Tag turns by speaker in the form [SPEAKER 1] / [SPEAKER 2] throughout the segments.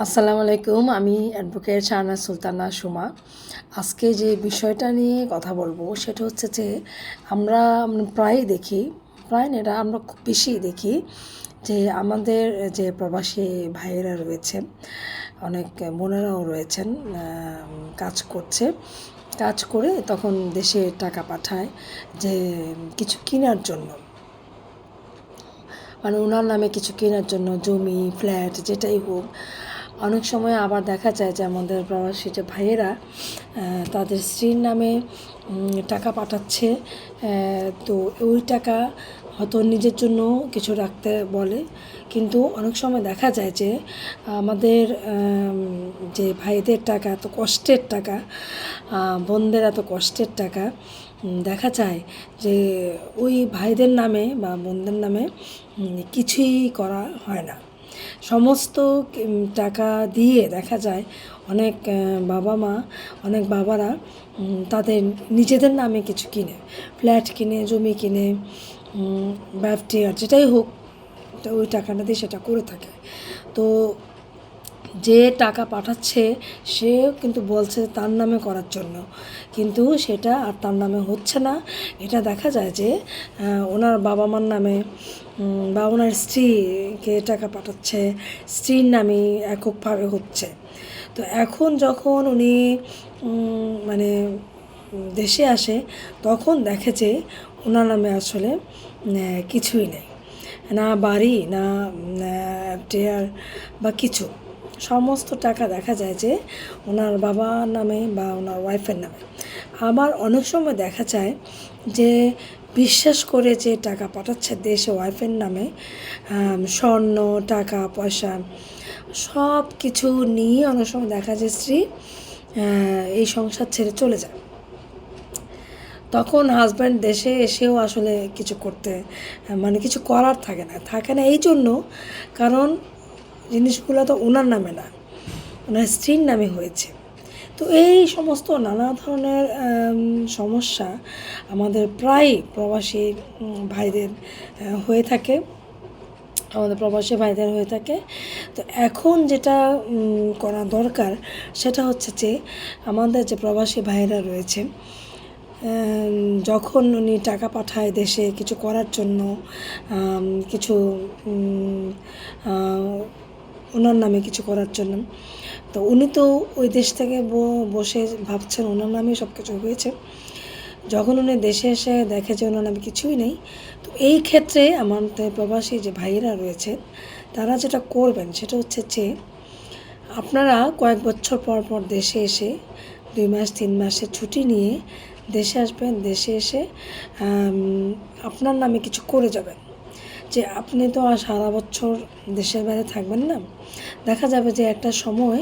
[SPEAKER 1] আসসালামু আলাইকুম, আমি অ্যাডভোকেট শাহনাজ সুলতানা সুমা। আজকে যে বিষয়টা নিয়ে কথা বলব সেটা হচ্ছে যে আমরা প্রায় দেখি, প্রায় এটা আমরা খুব বেশি দেখি যে আমাদের যে প্রবাসী ভাইয়েরা রয়েছেন অনেক বোনেরাও রয়েছেন কাজ করছে। কাজ করে তখন দেশে টাকা পাঠায় যে কিছু কেনার জন্য। মানে ওনার নামে কিছু কেনার জন্য জমি, ফ্ল্যাট, যেটাই হোক অনেক সময় আবার দেখা যায় যে আমাদের প্রবাসী যে ভাইয়েরা তাদের স্ত্রীর নামে টাকা পাঠাচ্ছে তো ওই টাকা হয়তো নিজের জন্য কিছু রাখতে বলে। কিন্তু অনেক সময় দেখা যায় যে আমাদের যে ভাইদের টাকা, এত কষ্টের টাকা বোনদের এত কষ্টের টাকা দেখা যায় যে ওই ভাইদের নামে বা বোনদের নামে কিছুই করা হয় না। সমস্ত টাকা দিয়ে দেখা যায় অনেক বাবা মা, অনেক বাবারা তাদের নিজেদের নামে কিছু কিনে। ফ্ল্যাট কিনে, জমি কিনে ব্যাফটিয়ার যেটাই হোক ওই টাকাটা দিয়ে সেটা করে থাকে। তো যে টাকা পাঠাচ্ছে, সে কিন্তু বলছে তার নামে করার জন্য। কিন্তু সেটা আর তার নামে হচ্ছে না। এটা দেখা যায় যে ওনার বাবা মার নামে বা ওনার স্ত্রীকে টাকা পাঠাচ্ছে। স্ত্রীর নামে এককভাবে হচ্ছে। তো এখন যখন উনি মানে দেশে আসে, তখন দেখে যে ওনার নামে আসলে কিছুই নেই। না বাড়ি, না টেয়ার বা কিছু। সমস্ত টাকা দেখা যায় যে ওনার বাবার নামে বা ওনার ওয়াইফের নামে। আবার অনেক সময় দেখা যায় যে বিশ্বাস করে যে টাকা পাঠাচ্ছে দেশে ওয়াইফের নামে স্বর্ণ, টাকা, পয়সা, সব কিছু নিয়ে অনেক সময় দেখা যায় স্ত্রী এই সংসার ছেড়ে চলে যায়। তখন হাজব্যান্ড দেশে এসেও আসলে কিছু করতে মানে কিছু করার থাকে না। থাকে না এই জন্য কারণ জিনিসগুলো তো ওনার নামে না ওনার স্ত্রীর নামে হয়েছে। তো এই সমস্ত নানা ধরনের সমস্যা আমাদের প্রায় প্রবাসী ভাইদের হয়ে থাকে। আমাদের প্রবাসী ভাইদের হয়ে থাকে। তো এখন যেটা করা দরকার সেটা হচ্ছে যে, আমাদের যে প্রবাসী ভাইরা রয়েছে যখন উনি টাকা পাঠায় দেশে কিছু করার জন্য কিছু ওনার নামে কিছু করার জন্য। তো উনি তো ওই দেশ থেকে বসে ভাবছেন ওনার নামে সব কিছু হয়েছে। যখন উনি দেশে এসে দেখে যে ওনার নামে কিছুই নেই, তো এই ক্ষেত্রে আমাদের প্রবাসী যে ভাইয়েরা রয়েছে, তারা যেটা করবেন সেটা হচ্ছে যে, আপনারা কয়েক বছর পর পর দেশে এসে, দুই মাস, তিন মাসের ছুটি নিয়ে দেশে আসবেন, দেশে এসে আপনার নামে কিছু করে যাবেন। যে আপনি তো আর সারা বছর দেশের বাইরে থাকবেন না, দেখা যাবে যে একটা সময়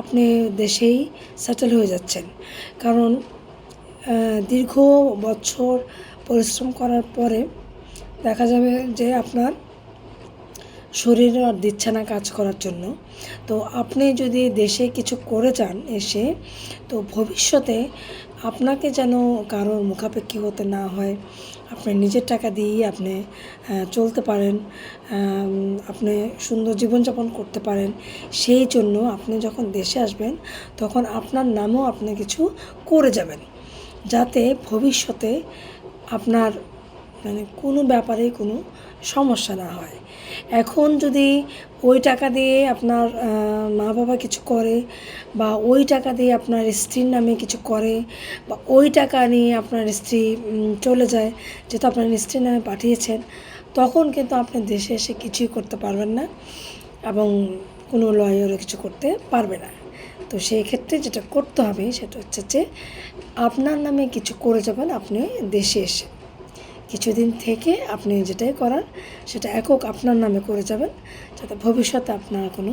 [SPEAKER 1] আপনি দেশেই সেটেল হয়ে যাচ্ছেন। কারণ দীর্ঘ বছর পরিশ্রম করার পরে দেখা যাবে যে আপনার শরীর আর দিচ্ছে না কাজ করার জন্য। তো আপনি যদি দেশে কিছু করে যান এসে, তো ভবিষ্যতে আপনাকে যেন কারোর মুখাপেক্ষি হতে না হয়, আপনি নিজের টাকা দিয়েই আপনি চলতে পারেন আপনি সুন্দর জীবনযাপন করতে পারেন, সেই জন্য আপনি যখন দেশে আসবেন, তখন আপনার নামও আপনি কিছু করে যাবেন। যাতে ভবিষ্যতে আপনার মানে কোনো ব্যাপারে কোনো সমস্যা না হয়। এখন যদি ওই টাকা দিয়ে আপনার মা বাবা কিছু করে বা ওই টাকা দিয়ে আপনার স্ত্রীর নামে কিছু করে বা ওই টাকা নিয়ে আপনার স্ত্রী চলে যায়, যেহেতু আপনার স্ত্রীর নামে পাঠিয়েছেন, তখন কিন্তু আপনি দেশে এসে কিছুই করতে পারবেন না এবং কোনো লয়ারও কিছু করতে পারবে না। তো সেই ক্ষেত্রে যেটা করতে হবে সেটা হচ্ছে যে আপনার নামে কিছু করে যাবেন, আপনি দেশে এসে। কিছুদিন থেকে আপনি যেটাই করার সেটা একক আপনার নামে করে যাবেন, যাতে ভবিষ্যতে আপনার কোনো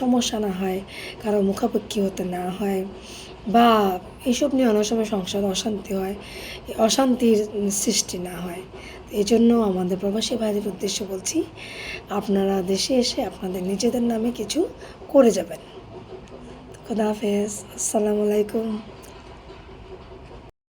[SPEAKER 1] সমস্যা না হয়, কারও মুখাপেক্ষি হতে না হয়, বা এইসব নিয়ে অনেক সময় সংসারে অশান্তি হয় অশান্তির সৃষ্টি না হয়। এই জন্য আমাদের প্রবাসী ভাইদের উদ্দেশ্যে বলছি, আপনারা দেশে এসে আপনাদের নিজেদের নামে কিছু করে যাবেন। খুদা হাফেজ। আসসালামু আলাইকুম।